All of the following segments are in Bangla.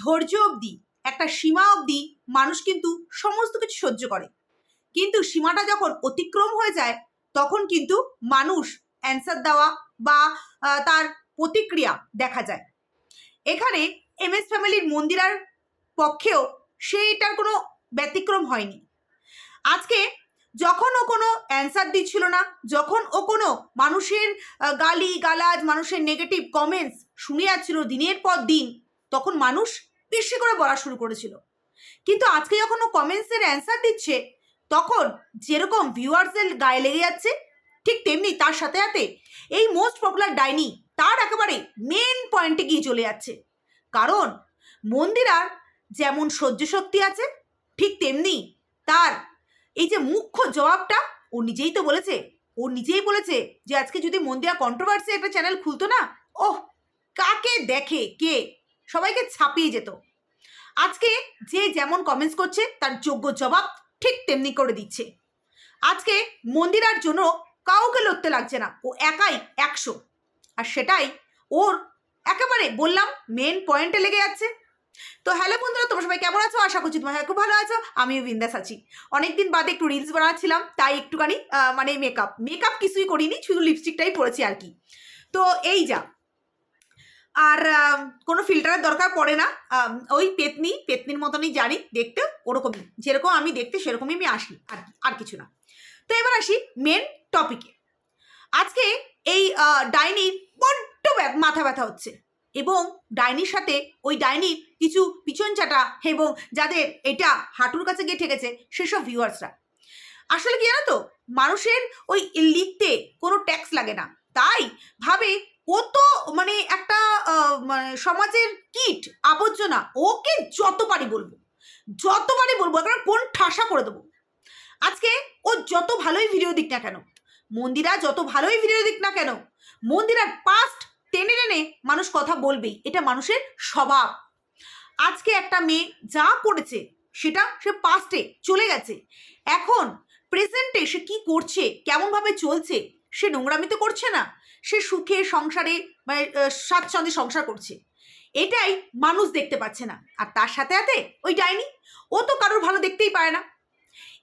ধৈর্য অবধি, একটা সীমা অবধি মানুষ কিন্তু সমস্ত কিছু সহ্য করে। কিন্তু সীমাটা যখন অতিক্রম হয়ে যায়, তখন কিন্তু মানুষ অ্যান্সার দেওয়া বা তার প্রতিক্রিয়া দেখা যায়। এখানে এম এস ফ্যামিলির মন্দিরার পক্ষেও সেইটার কোনো ব্যতিক্রম হয়নি। আজকে যখন ও কোনো অ্যান্সার দিচ্ছিল না, যখন ও কোনো মানুষের গালি গালাজ মানুষের নেগেটিভ কমেন্টস শুনে যাচ্ছিল দিনের পর দিন তখন মানুষ বেশি করে বলা শুরু করেছিল। কিন্তু আজকে যখন ও কমেন্টসের অ্যান্সার দিচ্ছে, তখন যেরকম ভিউয়ার্সের গায়ে লেগে যাচ্ছে, ঠিক তেমনি তার সাথে সাথে এই মোস্ট পপুলার ডাইনি তার একেবারে মেন পয়েন্টে গিয়ে চলে যাচ্ছে। কারণ মন্দিরার যেমন সহ্য শক্তি আছে, ঠিক তেমনি তার এই যে মুখ্য জবাবটা ও নিজেই তো বলেছে। ও নিজেই বলেছে যে আজকে যদি মন্দিরা কন্ট্রোভার্সি একটা চ্যানেল খুলতো না, ওহ, কাকে দেখে কে সবাইকে ছাপিয়ে যেত। আজকে যে যেমন কমেন্টস করছে, তার যোগ্য জবাব ঠিক তেমনি করে দিচ্ছে। আজকে মন্দিরার জন্য কাউকে লড়তে লাগছে না, ও একাই একশো। আর সেটাই ওর একেবারে বললাম মেন পয়েন্টে লেগে যাচ্ছে। তো হ্যালো বন্ধুরা, তোমরা সবাই কেমন আছো? আশা করছি তোমরা খুব ভালো আছো। আমিও বিন্দাস আছি। অনেকদিন বাদে একটু রিলস বানাচ্ছিলাম, তাই একটুখানি মানে মেকআপ মেকআপ কিছুই করিনি, শুধু লিপস্টিকটাই পরেছি আর কি। তো এই যা আর কোনো ফিল্টারের দরকার পড়ে না। ওই পেতনি, পেতনির মতনই জানি দেখতে ওরকমই। যেরকম আমি দেখতে সেরকমই আমি আসি আর আর কিছু না। তো এবার আসি মেন টপিকে আজকে এই ডাইনির বড্ড মাথা ব্যথা হচ্ছে। এবং ডাইনির সাথে ওই ডাইনির কিছু পিছন চাটা এবং যাদের এটা হাঁটুর কাছে গিয়ে ঠেকেছে সেসব ভিউয়ার্সরা আসলে কি জানো তো? মানুষের ওই লিখতে কোনো ট্যাক্স লাগে না। তাই ভাবে ও তো মানে একটা মানে সমাজের কিট, আবর্জনা, ওকে যত পারি বলব যত পারি বলব, একবার কোন ঠাসা করে দেবো। আজকে ও যত ভালোই ভিডিও দিক না কেন, মন্দিরা যত ভালোই ভিডিও দিক না কেন, মন্দিরার পাস্ট টেনে টেনে মানুষ কথা বলবেই, এটা মানুষের স্বভাব। আজকে একটা মেয়ে যা করেছে, সেটা সে পাস্টে চলে গেছে। এখন প্রেজেন্টে সে কি করছে, কেমনভাবে চলছে, সে নোংরামি তো করছে না? সে সুখে সংসারে মানে স্বাচ্ছন্দ্যে সংসার করছে। এটাই মানুষ দেখতে পাচ্ছে না। আর তার সাথে সাথে ওই ডাইনি, ও তো কারোর ভালো দেখতেই পারে না।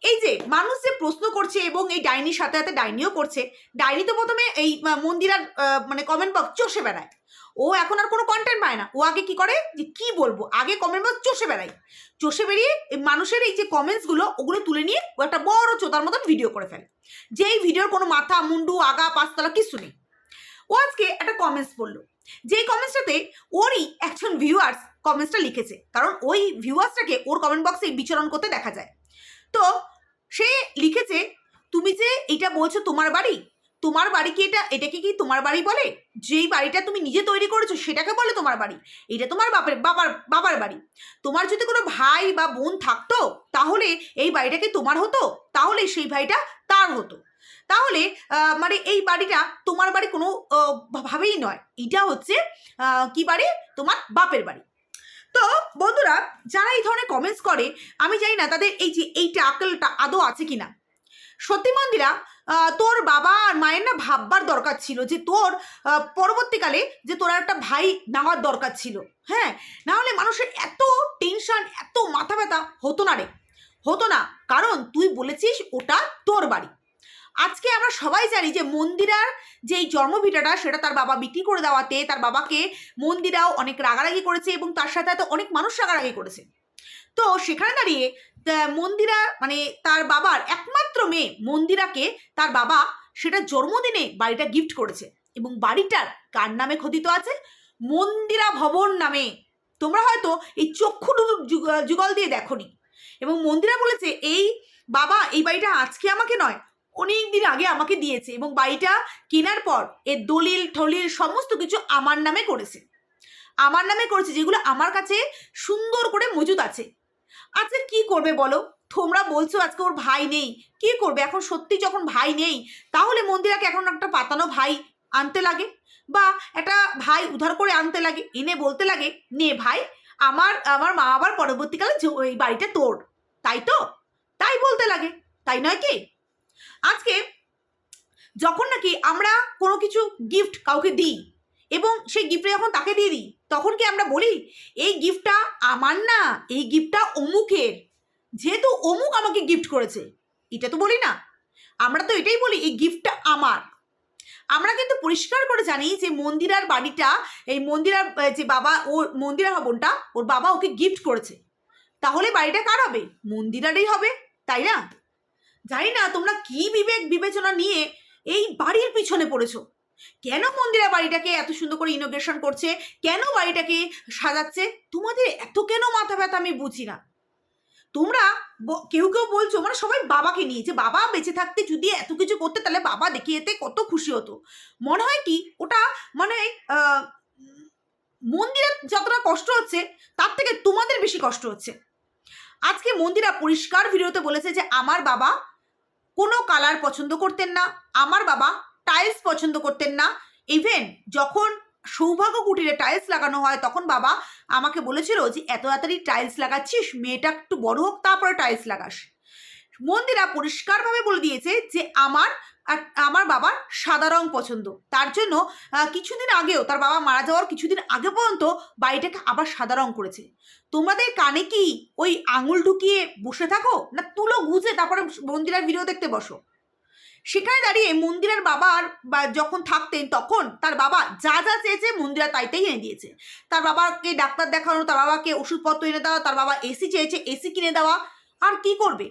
এই যে মানুষ যে প্রশ্ন করছে এবং এই ডাইনির সাথে সাথে ডাইনিও করছে, ডাইনি তো প্রথমে এই মন্দিরার মানে কমেন্ট বক্স চষে বেড়ায়। ও এখন আর কোনো কন্টেন্ট পায় না। ও আগে কি করে? যে কি বলব? আগে কমেন্ট বক্স চষে বেড়ায়। চষে বেরিয়ে এই মানুষের এই যে কমেন্টসগুলো ওগুলো তুলে নিয়ে ও একটা বড় চোতার মতন ভিডিও করে ফেলে। যেই ভিডিওর কোনো মাথা, মুন্ডু, আগা, পাঁচতলা কিছু নেই। ও আজকে একটা কমেন্টস পড়ল। যেই কমেন্টসটাতে ওরই একজন ভিউয়ার্স কমেন্টসটা লিখেছে, কারণ ওই ভিউয়ার্সটাকে ওর কমেন্ট বক্সে বিচরণ করতে দেখা যায়। তো সে লিখেছে, তুমি যে এটা বলছো তোমার বাড়ি তোমার বাড়ি কি এটা, এটাকে কি তোমার বাড়ি বলে? যেই বাড়িটা তুমি নিজে তৈরি করেছ সেটাকে বলে তোমার বাড়ি। এটা তোমার বাপের, বাবার বাবার বাড়ি। তোমার যদি কোনো ভাই বা বোন থাকতো, তাহলে এই বাড়িটা কি তোমার হতো? তাহলে সেই ভাইটা তার হতো। তাহলে মানে এই বাড়িটা তোমার বাড়ি কোনো ভাবেই নয়। এটা হচ্ছে কি বাড়ি? তোমার বাপের বাড়ি। তো, বন্ধুরা, যারা এই ধরনের কমেন্টস করে, আমি জানি না তাদের এই যে, এইটা আকেলটা আদৌ আছে কি না সত্যি মন্দিরা তোর বাবা আর মায়ের না ভাববার দরকার ছিল যে, তোর পরবর্তীকালে যে, তোর একটা ভাই নেওয়ার দরকার ছিল। হ্যাঁ? না হলে মানুষের এত টেনশন এত মাথা ব্যথা হতো না রে। হতো না। কারণ তুই বলেছিস ওটা তোর বাড়ি। আজকে আমরা সবাই জানি যে মন্দিরার যেই জন্মভিটাটা, সেটা তার বাবা বিক্রি করে দেওয়াতে তার বাবাকে মন্দিরাও অনেক রাগারাগি করেছে এবং তার সাথে সাথে অনেক মানুষ রাগারাগি করেছে। তো সেখানে দাঁড়িয়ে তা- মন্দিরা মানে তার বাবার একমাত্র মেয়ে মন্দিরাকে তার বাবা সেটা জন্মদিনে বাড়িটা গিফট করেছে এবং বাড়িটার কার নামে খোদিত আছে? মন্দিরা ভবন নামে। তোমরা হয়তো এই চক্ষু যুগল দিয়ে দেখনি। এবং মন্দিরা বলেছে, এই বাবা, এই বাড়িটা আজকে আমাকে নয় অনেক দিন আগে আমাকে দিয়েছে এবং বাড়িটা কেনার পর এর দলিল, ঠলিল সমস্ত কিছু আমার নামে করেছে। আমার নামে করেছে যেগুলো আমার কাছে সুন্দর করে মজুদ আছে। আচ্ছা কি করবে বলো? তোমরা বলছো আজকে ওর ভাই নেই। কি করবে? এখন সত্যি যখন ভাই নেই, তাহলে মন্দিরাকে এখন একটা পাতানো ভাই আনতে লাগে বা একটা ভাই উদ্ধার করে আনতে লাগে, এনে বলতে লাগে, নে ভাই, আমার আমার মা আবার পরবর্তীকালে ওই বাড়িটা তোর। তাই তো? তাই বলতে লাগে। তাই নয় কি? আজকে যখন নাকি আমরা কোনো কিছু গিফট কাউকে দিই এবং সেই গিফটটা যখন তাকে দিয়ে দিই, তখন কি আমরা বলি, এই গিফটটা আমার না, এই গিফটটা অমুকের। যেহেতু অমুক আমাকে গিফট করেছে। এটা তো বলি না। আমরা তো এটাই বলি, এই গিফটটা আমার। আমরা কিন্তু পরিষ্কার করে জানি যে মন্দিরার বাড়িটা, এই মন্দিরার যে বাবা ও মন্দিরা বোনটা, ওর বাবা ওকে গিফট করেছে। তাহলে বাড়িটা কার হবে? মন্দিরারই হবে, তাই না? জানি না তোমরা কি বিবেক বিবেচনা নিয়ে এই বাড়ির পিছনে পড়েছো। কেন মন্দিরা বাড়িটাকে এত সুন্দর করে ইনোগ্রেশন করছে? কেন বাড়িটাকে সাজাচ্ছে? তোমাদের এত কেন মাথা ব্যথা আমি বুঝি না। তোমরা কেউ কেউ বলছো মানে সবাই বাবাকে নিয়ে, যে বাবা বেঁচে থাকতে যদি এত কিছু করতে, তাহলে বাবা দেখে এতে কত খুশি হতো। মনে হয় কি, ওটা মানে মন্দিরের যতটা কষ্ট হচ্ছে, তার থেকে তোমাদের বেশি কষ্ট হচ্ছে। আজকে মন্দিরা পরিষ্কার ভিডিওতে বলেছে যে আমার বাবা কোনো কালার পছন্দ করতেন না, আমার বাবা টাইলস পছন্দ করতেন না। ইভেন যখন সৌভাগ্য কুটিরে টাইলস লাগানো হয়, তখন বাবা আমাকে বলেছিল যে, এত তাড়াতাড়ি টাইলস লাগাচ্ছিস, মেয়েটা একটু বড় হোক, তারপরে টাইলস লাগাস। মন্দিরা পরিষ্কারভাবে বলে দিয়েছে যে আমার আর আমার বাবার সাদা রং পছন্দ। তার জন্য কিছুদিন আগেও তার বাবা মারা যাওয়ার কিছুদিন আগে পর্যন্ত বাড়িটাকে আবার সাদা রং করেছে। তোমাদের কানে কি ওই আঙুল ঢুকিয়ে বসে থাকো না তুলো গুজে তারপরে মন্দিরের ভিডিও দেখতে বসো? সেখানে দাঁড়িয়ে মন্দিরের বাবার বা যখন থাকতেন তখন তার বাবা যা যা চেয়েছে মন্দিরা তাইতেই এনে দিয়েছে। তার বাবাকে ডাক্তার দেখানো, তার বাবাকে ওষুধপত্র এনে দেওয়া, তার বাবা এসি চেয়েছে এসি কিনে দেওয়া, আর কি করবে?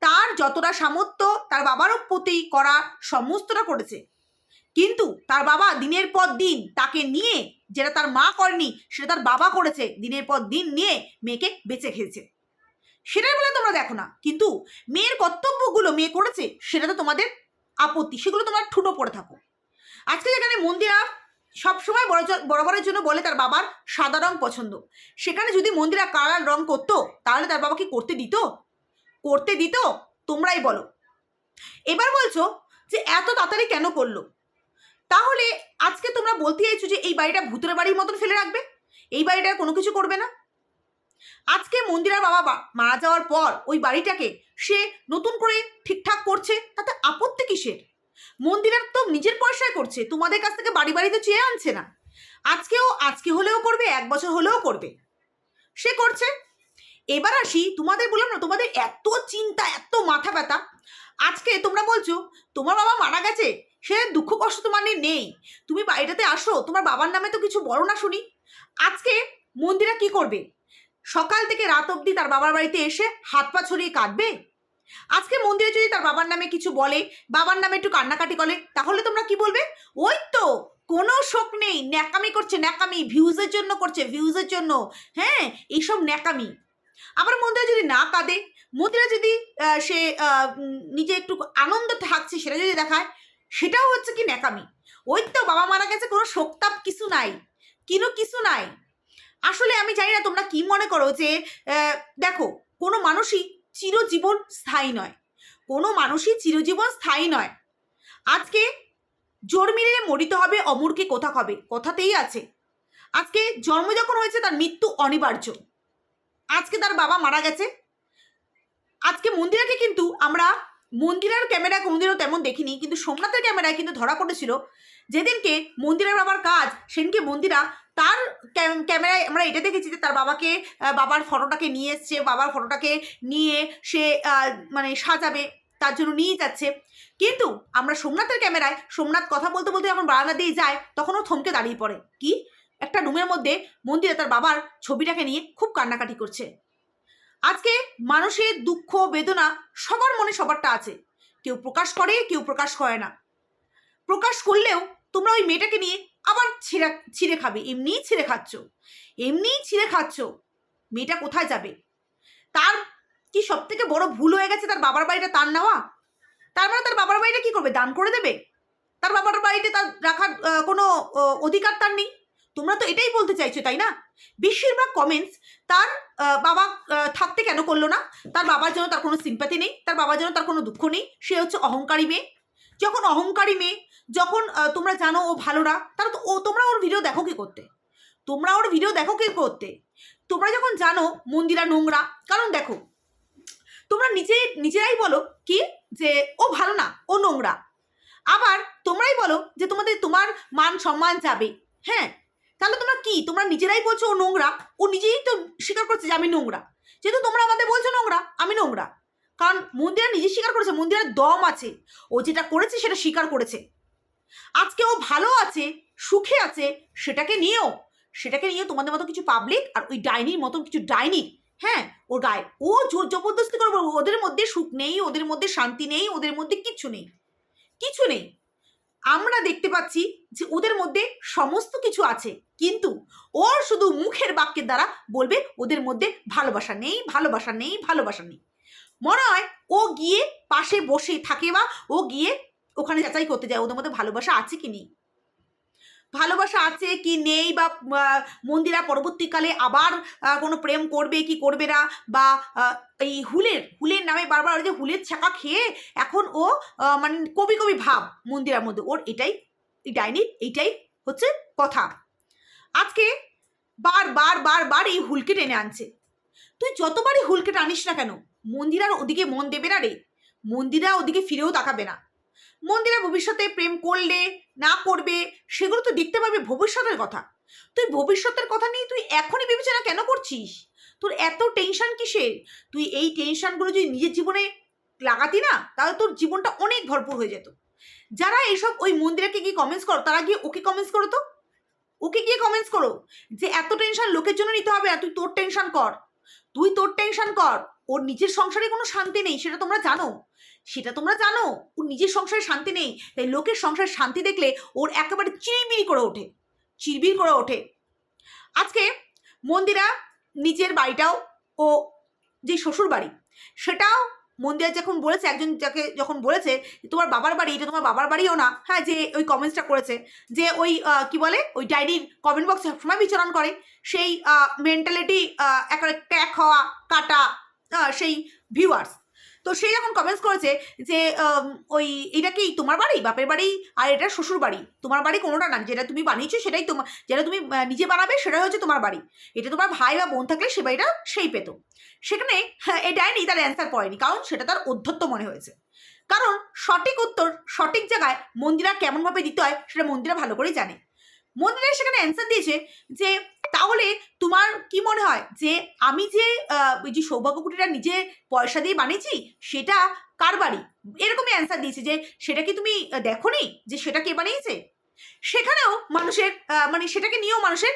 তার যতটা সামর্থ্য তার বাবারও প্রতি করা সমস্তটা করেছে। কিন্তু তার বাবা দিনের পর দিন তাকে নিয়ে যেটা তার মা করেনি, সেটা তার বাবা করেছে, দিনের পর দিন নিয়ে মেয়েকে বেঁচে খেয়েছে। সেটাই বলে তোমরা দেখো না। কিন্তু মেয়ের কর্তব্যগুলো মেয়ে করেছে সেটা তো তোমাদের আপত্তি, সেগুলো তোমার ঠুটো পড়ে থাকো। আজকে যেখানে মন্দিরা সবসময় বড় বরাবরের জন্য বলে তার বাবার সাদা রং পছন্দ। সেখানে যদি মন্দিরা কালার রং করতো, তাহলে তার বাবা কি করতে দিত? করতে দিত, তোমরাই বলো। এবার বলছো যে এত তাড়াতাড়ি কেন করল? তাহলে আজকে তোমরা বলতে চাইছো যে এই বাড়িটা ভূতের বাড়ির মতন ফেলে রাখবে? এই বাড়িটা কোনো কিছু করবে না? আজকে মন্দিরার বাবা মারা যাওয়ার পর ওই বাড়িটাকে সে নতুন করে ঠিকঠাক করছে, তাতে আপত্তি কিসের? মন্দিরার তো নিজের পয়সায় করছে, তোমাদের কাছ থেকে বাড়ি বাড়িতে চেয়ে আনছে না। আজকেও আজকে হলেও করবে, এক বছর হলেও করবে। সে করছে এবার আসি, তোমাদের বললাম না, তোমাদের এত চিন্তা, এত মাথা ব্যথা। আজকে তোমরা বলছো, তোমার বাবা মারা গেছে, সে দুঃখ কষ্ট তোমার নেই। তুমি বাড়িটাতে আসো, তোমার বাবার নামে তো কিছু বলো না শুনি। আজকে মন্দিরা কি করবে? সকাল থেকে রাত অবধি তার বাবার বাড়িতে এসে হাত পা ছড়িয়ে কাঁদবে? আজকে মন্দিরে যদি তার বাবার নামে কিছু বলে, বাবার নামে একটু কান্নাকাটি করে, তাহলে তোমরা কি বলবে? ওই তো, কোনো শোক নেই, ন্যাকামি করছে, ন্যাকামি ভিউজের জন্য করছে ভিউজের জন্য। হ্যাঁ এইসব ন্যাকামি। আবার মন্দিরে যদি না কাঁদে, মন্দিরে যদি সে নিজে একটু আনন্দ থাকছে, সেটা যদি দেখায়, সেটাও হচ্ছে কি ন্যাকামি। ওই তো বাবা মারা গেছে, কোনো শোকতাপ কিছু নাই, কিনো কিছু নাই। আসলে আমি জানি না তোমরা কি মনে করো যে দেখো, কোনো মানুষই চিরজীবন স্থায়ী নয়। কোনো মানুষই চিরজীবন স্থায়ী নয়। আজকে জোর মিলিয়ে মরিতে হবে, অমরকে কোথা হবে কথাতেই আছে। আজকে জন্ম যখন হয়েছে, তার মৃত্যু অনিবার্য। আজকে তার বাবা মারা গেছে। আজকে মন্দিরাকে কিন্তু আমরা মন্দিরার ক্যামেরায় কোনোদিনও তেমন দেখিনি, কিন্তু সোমনাথের ক্যামেরায় কিন্তু ধরা পড়েছিল। যেদিনকে মন্দিরের বাবার কাজ, সেদিনকে মন্দিরা তার ক্যামেরায় আমরা এটা দেখেছি যে তার বাবাকে বাবার ফটোটাকে নিয়ে এসছে, বাবার ফটোটাকে নিয়ে সে মানে সাজাবে, তার জন্য নিয়ে যাচ্ছে। কিন্তু আমরা সোমনাথের ক্যামেরায় সোমনাথ কথা বলতে বলতে যখন বারান্দা দিয়ে যায়, তখন ও থমকে দাঁড়িয়ে পড়ে। কি? একটা রুমের মধ্যে মন্দিরে তার বাবার ছবিটাকে নিয়ে খুব কান্নাকাটি করছে। আজকে মানুষের দুঃখ, বেদনা সবার মনে সবারটা আছে। কেউ প্রকাশ করে, কেউ প্রকাশ করে না। প্রকাশ করলেও তোমরা ওই মেয়েটাকে নিয়ে আবার ছিঁড়ে ছিঁড়ে খাবে, এমনিই ছিঁড়ে খাচ্ছ, এমনিই ছিঁড়ে খাচ্ছ। মেয়েটা কোথায় যাবে? তার কি সব থেকে বড় ভুল হয়ে গেছে তার বাবার বাড়িটা তার নেওয়া? তার মানে তার বাবার বাড়িটা কি করবে? দান করে দেবে? তার বাবার বাড়িতে তার রাখার কোনো অধিকার তার নেই? তোমরা তো এটাই বলতে চাইছো, তাই না? বেশিরভাগ কমেন্টস তার বাবা থাকতে কেন করল না? তার বাবার জন্য তার কোনো সিম্পাতি নেই, তার বাবার জন্য তার কোনো দুঃখ নেই, সে হচ্ছে অহংকারী মেয়ে। যখন অহংকারী মেয়ে, যখন তোমরা জানো ও ভালো না, তাহলে তো ও, তোমরা ওর ভিডিও দেখো কি করতে? তোমরা ওর ভিডিও দেখো কি করতে? তোমরা যখন জানো মন্দিরা নোংরা, কারণ দেখো, তোমরা নিজে, নিজেরাই বলো কি যে ও ভালো না, ও নোংরা। আবার তোমরাই বলো যে তোমাদের তোমার মান সম্মান যাবে হ্যাঁ? তাহলে তোমরা কি? তোমরা নিজেরাই বলছো ও নোংরা। ও নিজেই তো স্বীকার করছে যে আমি নোংরা। যেহেতু তোমরা আমাদের বলছো নোংরা, আমি নোংরা। কারণ মন্দিরা নিজে স্বীকার করেছে, মন্দিরের দম আছে। ও যেটা করেছে সেটা স্বীকার করেছে। আজকে ও ভালো আছে, সুখে আছে, সেটাকে নিয়েও, সেটাকে নিয়ে তোমাদের মতো কিছু পাবলিক আর ওই ডাইনির মতো কিছু ডাইনি হ্যাঁ ওর গায়ে। ও জোর জবরদস্তি করবে ওদের মধ্যে সুখ নেই, ওদের মধ্যে শান্তি নেই, ওদের মধ্যে কিচ্ছু নেই। কিছু নেই। আমরা দেখতে পাচ্ছি যে ওদের মধ্যে সমস্ত কিছু আছে। কিন্তু ওর শুধু মুখের বাক্যের দ্বারা বলবে ওদের মধ্যে ভালোবাসা নেই ভালোবাসা নেই ভালোবাসা নেই। মনে হয় ও গিয়ে পাশে বসে থাকে বা ও গিয়ে ওখানে যাচাই করতে যায় ওদের মধ্যে ভালোবাসা আছে কি নেই। ভালোবাসা আছে কি নেই বা মন্দিরা পরবর্তীকালে আবার কোনো প্রেম করবে কি করবে না বা এই হুলের হুলের নামে বারবার ওই যে হুলের ছাকা খেয়ে এখন ও মানে কবি কবি ভাব মন্দিরার মধ্যে। ওর এটাই, এই ডাইনির এইটাই হচ্ছে কথা। আজকে বার বার বার বার এই হুলকে টেনে আনছে। তুই যতবারই হুলকে টানিস না কেন, মন্দিরার ওদিকে মন দেবে না রে। মন্দিরা ওদিকে ফিরেও তাকাবে না। মন্দিরা ভবিষ্যতে প্রেম করলে, না করবে সেগুলো তো দেখতে পাবে ভবিষ্যতের কথা। তুই ভবিষ্যতের কথা নিয়ে তুই এখনই বিবেচনা কেন করছিস? তোর এত টেনশন কিসের? তুই এই টেনশনগুলো যদি নিজের জীবনে লাগাতি না, তাহলে তোর জীবনটা অনেক ভরপুর হয়ে যেত। যারা এইসব ওই মন্দিরাকে গিয়ে কমেন্টস করো, তারা গিয়ে ওকে কমেন্টস করো তো? ওকে গিয়ে কমেন্টস করো যে এত টেনশন লোকের জন্য নিতে হবে না তুই তোর টেনশন কর। তুই তোর টেনশন কর। ওর নিজের সংসারে কোনো শান্তি নেই, সেটা তোমরা জানো। সেটা তোমরা জানো। ওর নিজের সংসারে শান্তি নেই। তাই লোকের সংসারে শান্তি দেখলে ওর একেবারে চিরবিরি করে ওঠে। চিরবির করে ওঠে। আজকে মন্দিরা নিজের বাড়িটাও ও যে শ্বশুর বাড়ি সেটাও মন্দিরা যখন বলেছে, একজন যাকে যখন বলেছে তোমার বাবার বাড়ি, এটা তোমার বাবার বাড়িও না হ্যাঁ যে ওই কমেন্টসটা করেছে, যে ওই কি বলে, ওই ডায়েরির কমেন্ট বক্সে সবসময় বিচরণ করে, সেই মেন্টালিটি একেবারে ক্যাক হওয়া, কাটা সেই ভিউয়ার্স তো সে যখন কমেন্টস করেছে যে ওই এটা কি তোমার বাড়ি? বাপের বাড়ি? আর এটা শ্বশুর বাড়ি। তোমার বাড়ি কোনোটা না। যেটা তুমি বানিয়েছো সেটাই তোমার যেটা তুমি নিজে বানাবে সেটাই হচ্ছে তোমার বাড়ি। এটা তোমার ভাই বা বোন থাকলে সে বাড়িটা সেই পেত। সেখানে হ্যাঁ, এই ডাইনি তার অ্যান্সার পড়েনি। কারণ সেটা তার অধ্যত্ত মনে হয়েছে। কারণ সঠিক উত্তর সঠিক জায়গায় মন্দিরা কেমনভাবে দিতে হয় সেটা মন্দিরা ভালো করেই জানে। মন্দিরা সেখানে অ্যান্সার দিয়েছে যে, তাহলে তোমার কি মনে হয় যে, আমি যে ওই যে সৌভাগ্যকুটিটা নিজে পয়সা দিয়ে বানিয়েছি, সেটা কার বাড়ি? এরকমই অ্যান্সার দিয়েছে যে, সেটা কি তুমি দেখো দেখোনি যে সেটা কে বানিয়েছে? সেখানেও মানুষের মানে সেটাকে নিয়েও মানুষের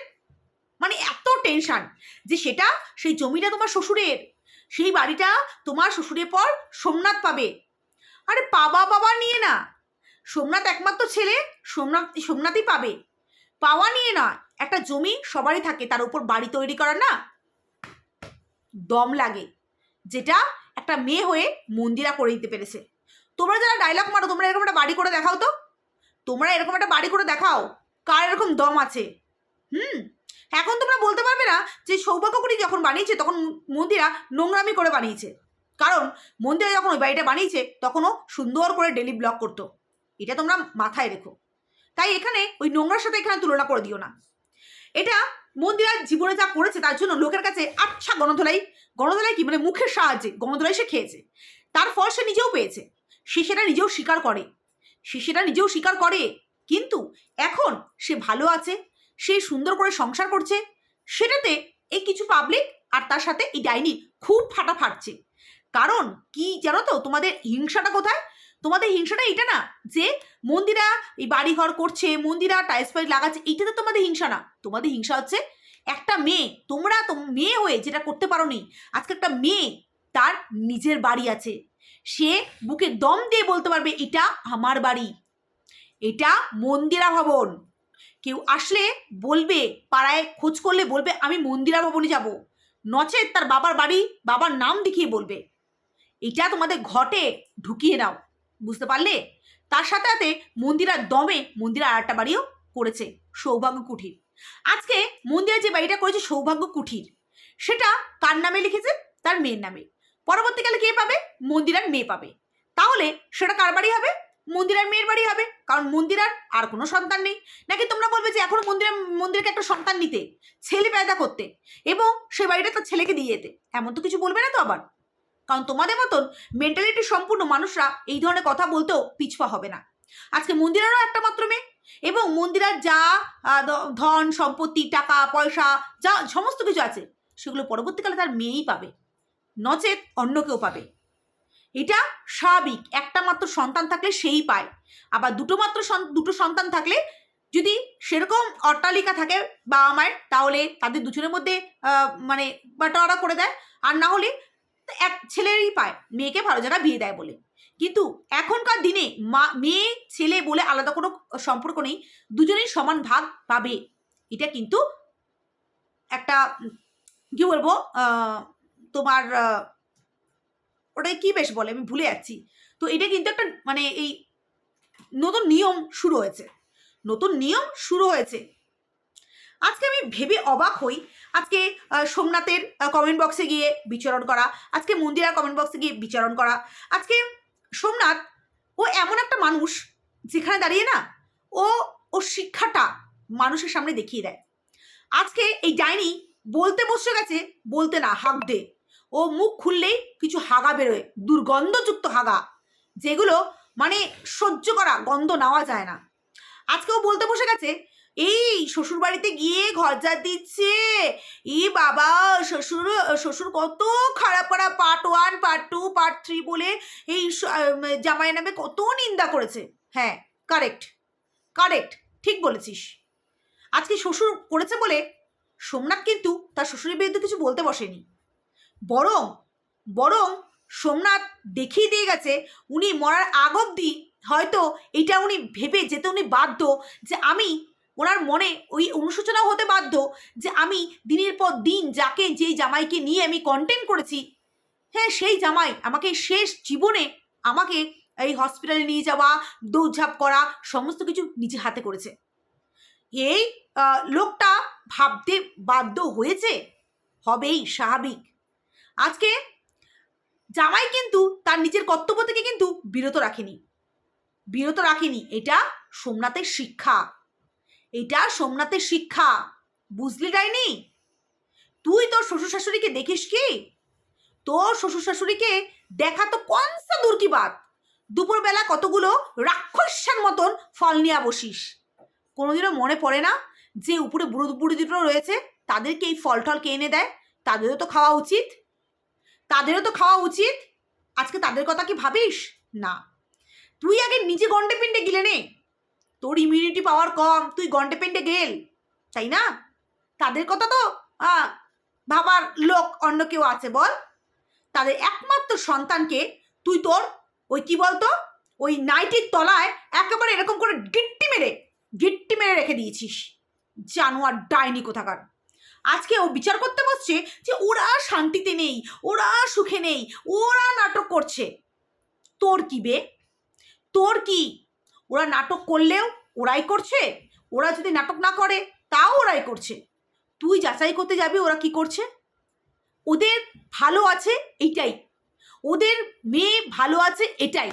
মানে এত টেনশান যে সেটা সেই জমিটা তোমার শ্বশুরের, সেই বাড়িটা তোমার শ্বশুরের পর সোমনাথ পাবে। আরে বাবা বাবা নিয়ে না। সোমনাথ একমাত্র ছেলে, সোমনাথ, সোমনাথই পাবে। পাওয়া নিয়ে না একটা জমি সবারই থাকে, তার উপর বাড়ি তৈরি করার না। দম লাগে, যেটা একটা মেয়ে হয়ে মন্দিরা করে দিতে পেরেছে। তোমরা যারা ডায়লগ মারো, তোমরা এরকম একটা বাড়ি করে দেখাও তো। তোমরা এরকম একটা বাড়ি করে দেখাও, কার এরকম দম আছে। হুম? এখন তোমরা বলতে পারবে না যে সৌভাগ্যকুটি যখন বানিয়েছে, তখন মন্দিরা নোংরামি করে বানিয়েছে। কারণ মন্দিরা যখন ওই বাড়িটা বানিয়েছে, তখনও সুন্দর করে ডেলি ব্লগ করতো। এটা তোমরা মাথায় রেখো। তাই এখানে ওই নোংরার সাথে এখানে তুলনা করে দিও না। এটা মন্দিরার জীবনে যা করেছে তার জন্য লোকের কাছে আচ্ছা গণধলাই গণধলাই কি? মানে মুখের সাহায্যে গণধলাই সে খেয়েছে। তার ফল সে নিজেও পেয়েছে। সে সেটা নিজেও স্বীকার করে। সে সেটা নিজেও স্বীকার করে। কিন্তু এখন সে ভালো আছে, সে সুন্দর করে সংসার করছে, সেটাতে এই কিছু পাবলিক আর তার সাথে এই ডাইনি খুব ফাটা ফাটছে কারণ কি জানো তো? তোমাদের হিংসাটা কোথায়? তোমাদের হিংসাটা এটা না, যে মন্দিরা এই বাড়িঘর করছে, মন্দিরা টাইলস ফাইল লাগাচ্ছে এইটা তো তোমাদের হিংসা না। তোমাদের হিংসা হচ্ছে একটা মেয়ে, তোমরা তো মেয়ে হয়ে যেটা করতে পারো নি আজকে একটা মেয়ে তার নিজের বাড়ি আছে। সে বুকে দম দিয়ে বলতে পারবে, এটা আমার বাড়ি, এটা মন্দিরা ভবন। কেউ আসলে বলবে, পাড়ায় খোঁজ করলে বলবে, আমি মন্দিরা ভবনে যাব। নচেত তার বাবার বাড়ি, বাবার নাম দেখিয়ে বলবে। এটা তোমাদের ঘটে ঢুকিয়ে নাও। বুঝতে পারলে? তার সাথে সাথে মন্দিরার দমে মন্দিরা আর একটা বাড়িও করেছে, সৌভাগ্য কুঠির। আজকে মন্দিরা যে বাড়িটা করেছে সৌভাগ্য কুঠির, সেটা কার নামে লিখেছে? তার মেয়ের নামে। পরবর্তীকালে কে পাবে? মন্দিরার মেয়ে পাবে। তাহলে সেটা কার বাড়ি হবে? মন্দিরার মেয়ের বাড়ি হবে। কারণ মন্দিরার আর কোনো সন্তান নেই। নাকি তোমরা বলবে যে এখন মন্দিরের, মন্দিরকে একটা সন্তান নিতে, ছেলে পেদা করতে, এবং সে বাড়িটা তার ছেলেকে দিয়ে যেতে? এমন তো কিছু বলবে না তো আবার? কারণ তোমাদের মতন মেন্টালিটি সম্পূর্ণ মানুষরা এই ধরনের কথা বলতেও পিছপা হবে না। আজকে মন্দিরারও একটা মাত্র মেয়ে এবং মন্দিরার যা ধন, সম্পত্তি, টাকা, পয়সা, যা, সমস্ত কিছু আছে, সেগুলো পরবর্তীকালে তার মেয়েই পাবে। নচেত অন্য কেউ পাবে। এটা স্বাভাবিক, একটা মাত্র সন্তান থাকলে সেই পায়। আবার দুটো মাত্র দুটো সন্তান থাকলে যদি সেরকম অট্টালিকা থাকে বাবা মায়ের, তাহলে তাদের দুজনের মধ্যে মানে বাটোয়ারা করে দেয়। আর না হলে এক ছেলেরই পায়, মেয়েকে ভালো জায়গায় বিয়ে দেয় বলে। কিন্তু এখনকার দিনে মা, মেয়ে, ছেলে বলে আলাদা কোনো সম্পর্ক নেই, দুজনেই সমান ভাগ পাবে। এটা কিন্তু একটা কি বলব তোমার ওটাই কি বেশ বলে, আমি ভুলে যাচ্ছি। তো এটা কিন্তু একটা মানে এই নতুন নিয়ম শুরু হয়েছে। নতুন নিয়ম শুরু হয়েছে। আজকে আমি ভেবে অবাক হই। আজকে সোমনাথের কমেন্ট বক্সে গিয়ে বিচরণ করা, আজকে মন্দিরার কমেন্ট বক্সে গিয়ে বিচরণ করা। আজকে সোমনাথ, ও এমন একটা মানুষ যেখানে দাঁড়িয়ে না, ও ও শিক্ষাটা মানুষের সামনে দেখিয়ে দেয়। আজকে এই ডাইনি বলতে বসে গেছে, বলতে না হাঁক দে ও মুখ খুললেই কিছু হাগা বেরোয়, দুর্গন্ধযুক্ত হাগা, যেগুলো মানে সহ্য করা, গন্ধ নেওয়া যায় না। আজকেও বলতে বসে গেছে এই শ্বশুর বাড়িতে গিয়ে ঘর যা দিচ্ছে। ই বাবা, শ্বশুর শ্বশুর কত খারাপ খারাপ part one part two part three বলে এই জামাই নামে কত নিন্দা করেছে। হ্যাঁ কারেক্ট কারেক্ট ঠিক বলেছিস। আজকে শ্বশুর করেছে বলে সোমনাথ কিন্তু তার শ্বশুরের বিরুদ্ধে কিছু বলতে বসেনি। বরং বরং সোমনাথ দেখিয়ে দিয়ে গেছে, উনি মরার আগ অব্দি হয়তো এটা উনি ভেবে যেতে উনি বাধ্য যে আমি ওনার মনে ওই অনুশোচনা হতে বাধ্য যে আমি দিনের পর দিন যাকে যেই জামাইকে নিয়ে আমি কন্টেন্ট করেছি হ্যাঁ সেই জামাই আমাকে শেষ জীবনে আমাকে এই হসপিটালে নিয়ে যাওয়া, দৌড়ঝাঁপ করা, সমস্ত কিছু নিজে হাতে করেছে। এই লোকটা ভাবতে বাধ্য হয়েছে, হবেই স্বাভাবিক। আজকে জামাই কিন্তু তার নিজের কর্তব্য থেকে কিন্তু বিরত রাখেনি। বিরত রাখেনি, এটা সোমনাথের শিক্ষা। এটা সোমনাথের শিক্ষা। বুঝলি ডাইনি? তুই তোর শ্বশুর শাশুড়িকে দেখিস কি? তোর শ্বশুর শাশুড়িকে দেখা তো কনসা দূর কি বাত? দুপুরবেলা কতগুলো রাক্ষসের মতন ফল নিয়ে বসিস। কোনোদিনও মনে পড়ে না যে উপরে বুড়ো বুড়ি দুটো রয়েছে, তাদেরকে এই ফল টল কে এনে দেয়? তাদেরও তো খাওয়া উচিত। তাদেরও তো খাওয়া উচিত। আজকে তাদের কথা কি ভাবিস? না। তুই আগে নিজে গন্ডে পিণ্ডে গিলে নে। তোর ইমিউনিটি পাওয়ার কম, তুই গন্ডে পিণ্ডে গেল, তাই না? তাদের কথা তো ভাবার লোক অন্য কেউ আছে, বল। তাদের একমাত্র সন্তানকে তুই তোর, ওই কি বলতো? ওই নাইটির তলায় একেবারে এরকম করে গিট্টি মেরে গিট্টি মেরে রেখে দিয়েছিস। জানোয়ার ডাইনি কোথাকার। আজকে ও বিচার করতে বসছে যে ওরা শান্তিতে নেই, ওরা সুখে নেই, ওরা নাটক করছে। তোর কি বে? তোর কি ওরা নাটক করলেও ওরাই করছে, ওরা যদি নাটক না করে, তাও ওরাই করছে। তুই যাচাই করতে যাবি ওরা কি করছে? ওদের ভালো আছে এইটাই। ওদের মেয়ে ভালো আছে এটাই।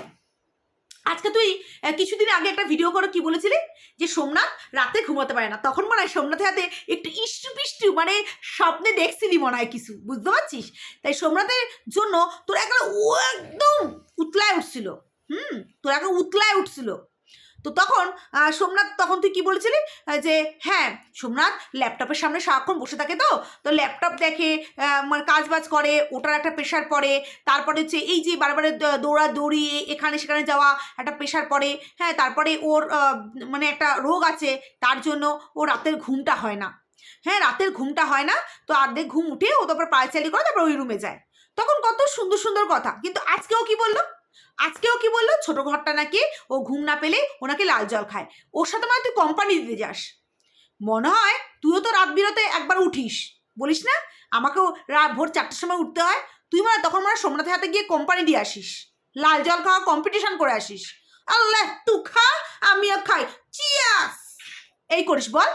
আজকে তুই কিছুদিন আগে একটা ভিডিও করে কি বলেছিলি? যে সোমনাথ রাতে ঘুমাতে পারে না। তখন মনে হয় সোমনাথের হাতে একটু ইষ্টু পিষ্টু মানে স্বপ্নে দেখছিলি মনে হয় কিছু। বুঝতে পারছিস? তাই সোমনাথের জন্য তোর একটা ও একদম উতলায় উঠছিল। হুম? তোর একটা উতলায় উঠছিল। তো তখন সোমনাথ তখন তুই কি বলেছিলি? যে হ্যাঁ সোমনাথ ল্যাপটপের সামনে সারাক্ষণ বসে থাকে তো? তো ল্যাপটপ দেখে মানে কাজ বাজ করে, ওটার একটা প্রেশার পড়ে, তারপরে হচ্ছে এই যে বারবার দৌড়া দৌড়ি এখানে সেখানে যাওয়া, একটা প্রেশার পড়ে হ্যাঁ তারপরে ওর মানে একটা রোগ আছে, তার জন্য ও রাতের ঘুমটা হয় না। হ্যাঁ রাতের ঘুমটা হয় না, তো অর্ধেক ঘুম উঠে ও তারপর পায়চালি করে তারপর ওই রুমে যায়। তখন কত সুন্দর সুন্দর কথা, কিন্তু আজকেও কি বলল? আজকেও কি বলল? ছোট ঘরটা নাকি ও ঘুম না পেলে ওনাকে লাল জল খায়। ওর সাথে মানে তুই কোম্পানি দিতে যাস। মনে হয় তুইও তো রাত বিরতে একবার উঠিস। বলিস না? আমাকেও রাত ভোর চারটার সময় উঠতে হয়। তুই মানে তখন মানে সোমনাথের হাতে গিয়ে কোম্পানি দিয়ে আসিস। লাল জল খাওয়া কম্পিটিশন করে আসিস। আল্লাহ তু খা, আমিও খাই। চিয়াস এই করিস, বল।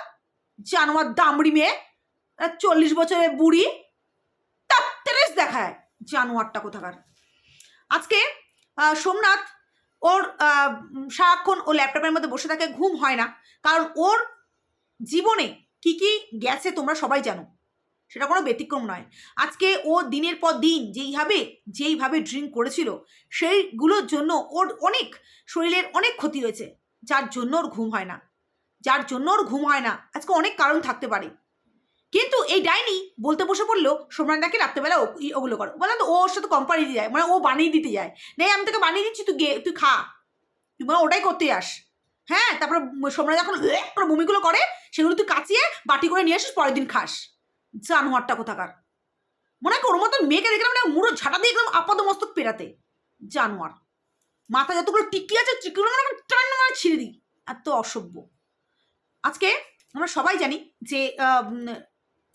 জানোয়ার দামড়ি মেয়ে? চল্লিশ বছরের বুড়ি। তাত্তেরেস দেখায়। জানোয়ারটা কোথাকার। আজকে সোমনাথ, ওর সারাক্ষণ ও ল্যাপটপের মধ্যে বসে থাকে, ঘুম হয় না। কারণ ওর জীবনে কি কি গেছে তোমরা সবাই জানো। সেটা কোনো ব্যতিক্রম নয়। আজকে ও দিনের পর দিন যেইভাবে যেইভাবে ড্রিঙ্ক করেছিল, সেইগুলোর জন্য ওর অনেক শরীরের অনেক ক্ষতি হয়েছে। যার জন্য ওর ঘুম হয় না। যার জন্য ওর ঘুম হয় না। আজকে অনেক কারণ থাকতে পারে। কিন্তু এই ডাইনি বলতে বসে পড়ল সোমরানদাকে রাত্রেবেলা ওগুলো করো। বললাম, তো ওর সাথে কোম্পানি দিয়ে যায় মানে ও বানিয়ে দিতে যায়। নেই, আমি তোকে বানিয়ে দিচ্ছি, তুই গে তুই খা। তুই মানে ওটাই করতে যাস। হ্যাঁ তারপরে সোমরা যখন করে বমিগুলো করে, সেগুলো তুই কাচিয়ে বাটি করে নিয়ে আসিস, পরের দিন খাস। জানোয়ারটা কোথাকার? মনে হয় ওর মতন মেয়েকে দেখলাম না, মুড়ো ঝাঁটা দিয়ে একদম আপাদ মস্তক পেরাতে। জানোয়ার। মাথা যতগুলো টিকি আছে টিকিগুলো মানে টান মানে ছিঁড়ে দিই। এত অসভ্য। আজকে আমরা সবাই জানি যে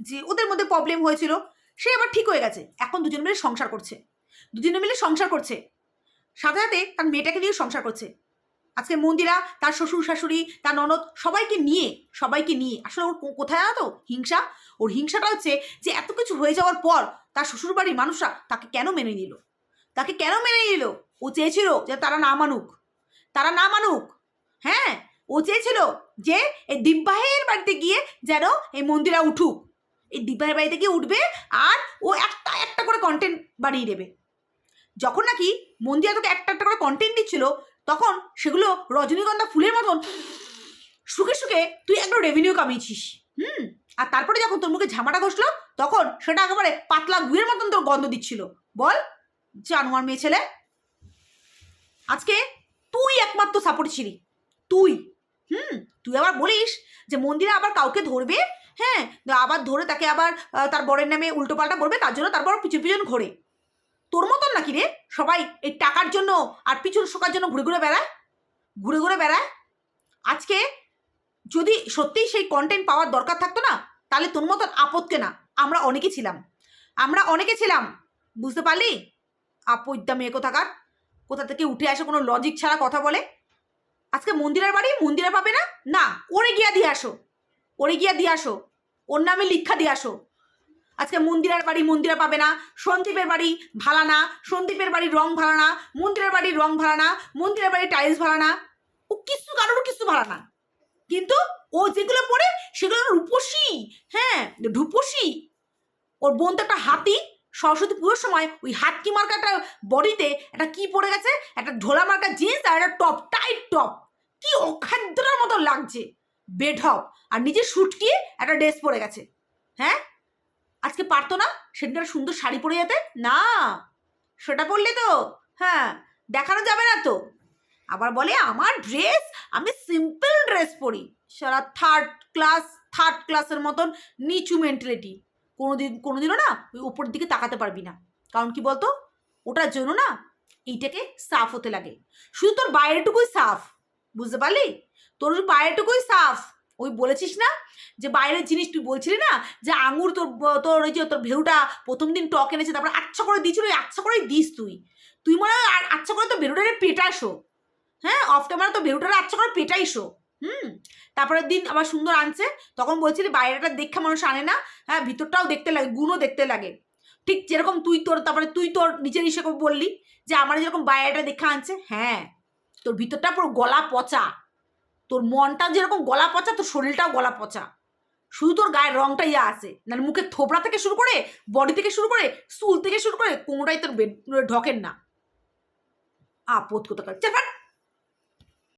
যে ওদের মধ্যে প্রবলেম হয়েছিল, সে আবার ঠিক হয়ে গেছে। এখন দুজন মিলে সংসার করছে। দুজনে মিলে সংসার করছে। সাথে সাথে তার মেয়েটাকে নিয়ে সংসার করছে। আজকে মন্দিরা, তার শ্বশুর শাশুড়ি, তার ননদ সবাইকে নিয়ে সবাইকে নিয়ে, আসলে ওর কোথায় তো? হিংসা। ওর হিংসাটা হচ্ছে যে এত কিছু হয়ে যাওয়ার পর তার শ্বশুর বাড়ির মানুষরা তাকে কেন মেনে নিল? তাকে কেন মেনে নিল? ও চেয়েছিল যে তারা না মানুক। তারা না মানুক। হ্যাঁ? ও চেয়েছিল যে এই দিব্যাহের বাড়িতে গিয়ে যেন এই মন্দিরা উঠুক। এই দিব্যাহের বাড়িতে গিয়ে উঠবে আর ও একটা একটা করে কন্টেন্ট বানিয়ে দেবে। যখন নাকি মন্দিরা তোকে একটা একটা করে কন্টেন্ট দিচ্ছিল, তখন সেগুলো রজনীগন্ধা ফুলের মতন শুকে সুখে তুই একদম রেভিনিউ কামিয়েছিস। হুম? আর তারপরে যখন তোর মুখে ঝামাটা ঘষলো, তখন সেটা একেবারে পাতলা গুয়ের মতন তোর গন্ধ দিচ্ছিল। বল, জানোয়ার মেয়ে ছেলে, আজকে তুই একমাত্র সাপোর্ট ছিলি। তুই, হুম? তুই আবার বলিস যে মন্দিরে আবার কাউকে ধরবে হ্যাঁ আবার ধরে তাকে আবার তার বরের নামে উল্টোপাল্টা বলবে, তার জন্য তারপর পিছন পিছন ঘোরে। তোর মতন নাকি রে? সবাই এই টাকার জন্য আর পিছন শোকার জন্য ঘুরে ঘুরে বেড়ায়? ঘুরে ঘুরে বেড়ায়? আজকে যদি সত্যিই সেই কন্টেন্ট পাওয়ার দরকার থাকতো না, তাহলে তোর মতন আপদকে না, আমরা অনেকে ছিলাম। আমরা অনেকে ছিলাম, বুঝতে পারলি? আপদ্যা মেয়ে কোথাকার? কোথা থেকে উঠে আসে কোনো লজিক ছাড়া কথা বলে? আজকে মন্দিরের বাড়ি মন্দিরে পাবে না? না, ওরে গিয়া দিয়ে আসো। ওরে গিয়া দিয়ে আসো। ওর নামে লিখা দিয়ে আসো। আজকে মন্দিরের বাড়ি মন্দিরা পাবে না, সন্দীপের বাড়ি ভাড়া না, সন্দীপের বাড়ির রং ভাড়া না, মন্দিরের বাড়ির রং ভাড়া না, মন্দিরের বাড়ির টাইলস ভাড়া না। ও কিছু কারোর কিছু ভাড়া না। কিন্তু ও যেগুলো পড়ে সেগুলো রূপসী হ্যাঁ রূপসী। ওর বোন তো একটা হাতি, সরস্বতী পুজোর সময় ওই হাতকি মার্কা একটা বডিতে একটা কি পড়ে গেছে? একটা ঢোলা মার্কা জিন্স আর একটা টপ টাইট টপ কি অখাদ্যটার মতো লাগছে। বেঢপ আর নিজে শুটকিয়ে একটা ড্রেস পরে গেছে। হ্যাঁ? আজকে পারতো না? সেদিন একটা সুন্দর শাড়ি পরে যেতে? না। সেটা পরলে তো। হ্যাঁ দেখানো যাবে না তো। আবার বলে, আমার ড্রেস, আমি সিম্পল ড্রেস পরি। সারা থার্ড ক্লাস থার্ড ক্লাসের মতন নিচু মেন্টালিটি কোনোদিন, কোনোদিনও না ওই ওপরের দিকে তাকাতে পারবি না। কারণ কি বলতো? ওটার জন্য না এইটাকে সাফ হতে লাগে। শুধু তোর বাইরেটুকুই সাফ বুঝতে পারলি? তোর বাইরেটুকুই সাফ। ওই বলেছিস না? যে বাইরের জিনিস তুই বলছিলি না? যে আঙুর তোর তোর ওই যে তোর ভেউটা প্রথম দিন টক এনেছে, তারপর আচ্ছা করে দিয়েছিল, ওই আচ্ছা করেই দিস তুই। তুই মনে হয় আচ্ছা করে তো বেরোটারে পেটাইশো হ্যাঁ? অফ ক্যামেরা তো বেরোটারে আচ্ছা করে পেটাইশো হুম? তারপরের দিন আবার সুন্দর আনছে। তখন বলছিলি বাইরেটা দেখে মানুষ আনে না। হ্যাঁ ভিতরটাও দেখতে লাগে, গুণও দেখতে লাগে। ঠিক যেরকম তুই তোর, তারপরে তুই তোর নিজের হিসেবে বললি যে আমার যেরকম বাইরেটা দেখে আনছে। হ্যাঁ। তোর ভিতরটা পুরো গলা পচা। তোর মনটা যেরকম গলা পচা, তোর শরীরটাও গলা পচা। শুধু তোর গায়ের রংটা ইয়া আছে। নাহলে মুখের থোপড়া থেকে শুরু করে বডি থেকে শুরু করে চুল থেকে শুরু করে কোনোটাই তোর ঢকেন না। আপদ কোথাকার। চাপাট